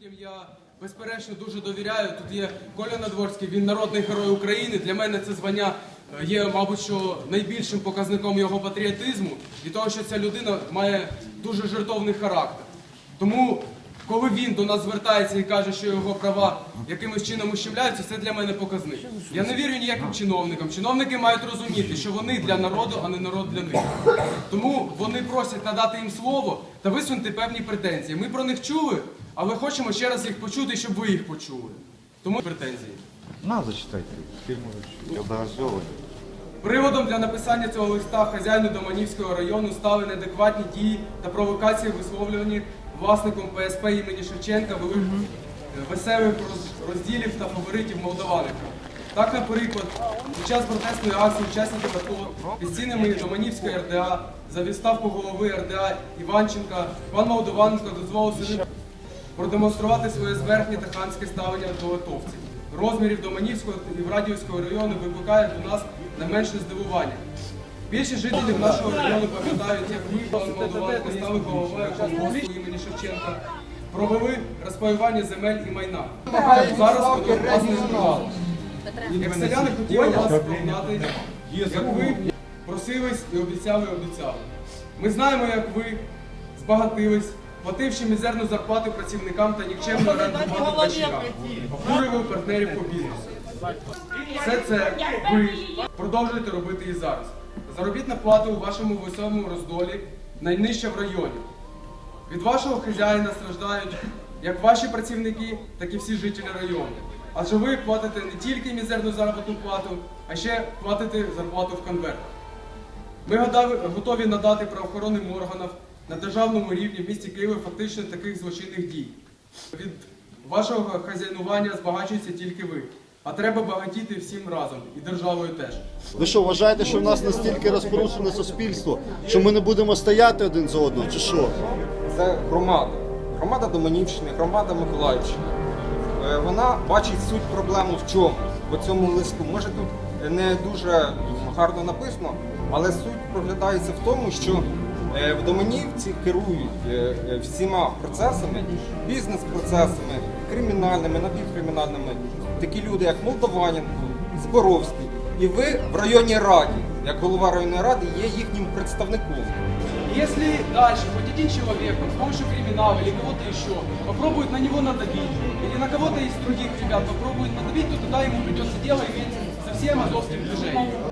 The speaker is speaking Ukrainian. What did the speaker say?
людям я безперечно дуже довіряю. Тут є Коля Надворський, він народний герой України. Для мене це звання е, є, мабуть, що найбільшим показником його патріотизму і того, що ця людина має дуже жертовний характер. Тому, коли він до нас звертається і каже, що його права якимось чином ущемляються, це для мене показник. Я не вірю ніяким чиновникам. Чиновники мають розуміти, що вони для народу, а не народ для них. Тому вони просять надати їм слово та висунути певні претензії. Ми про них чули, але хочемо ще раз їх почути, щоб ви їх почули. Тому претензії. На, зачитайте. Озёлы. Приводом для написання цього листа хазяїну Доманівського району стали неадекватні дії та провокації, висловлені власником ПСП імені Шевченка велик... веселих розділів та фаворитів молдаваника. Так, наприклад, під час протестної акції учасників АТО під стінами Доманівської РДА за відставку голови РДА Іванченка пан Молдаваненко дозволив собі продемонструвати своє зверхнє та ханське ставлення до литовців. Розмірів Доманівського і Врадіївського району викликає до нас не менше здивування. Більшість жителів нашого району пам'ятають, як ми, Молдаваненко, стали головою імені Шевченка, провели розпаювання земель і майна. Зараз воно власне зруйнувало. Як селяни хотіли вас прогнати, як ви просились і обіцяли, обіцяли. Ми знаємо, як ви збагатились, плативши мізерну зарплату працівникам та нікчемно орендувати пачкам, обдурювали партнерів по бізнесу. Все це ви продовжуєте робити і зараз. Заробітна плата у вашому високому роздолі найнижча в районі. Від вашого хазяїна страждають як ваші працівники, так і всі жителі району. Адже ви платите не тільки мізерну заробітну плату, а ще платите зарплату в конвертах. Ми готові надати правоохоронним органам на державному рівні в місті Києві фактично таких злочинних дій. Від вашого хазяйнування збагачуєте тільки ви. А треба багатіти всім разом і державою теж. Ви що, вважаєте, що в нас настільки розпорушене суспільство, що ми не будемо стояти один за одного, чи що? Це громада. Громада Доманівщини, громада Миколаївщини. Е, Вона бачить суть проблеми в чому? В цьому листу. Може тут не дуже гарно написано, але суть проглядається в тому, що в Доманівці керують е, е, всіма процесами, бізнес-процесами, кримінальними, напівкримінальними. Такі люди, як Молдаваненко, Зборовський. І ви в районній раді, як голова районної ради, є їхнім представником. Если дальше хоть один человек с помощью криминала или кого-то еще попробует на него надавить, или на кого-то из других ребят попробует надавить, то тогда ему придется дело иметь со всем азовским движением.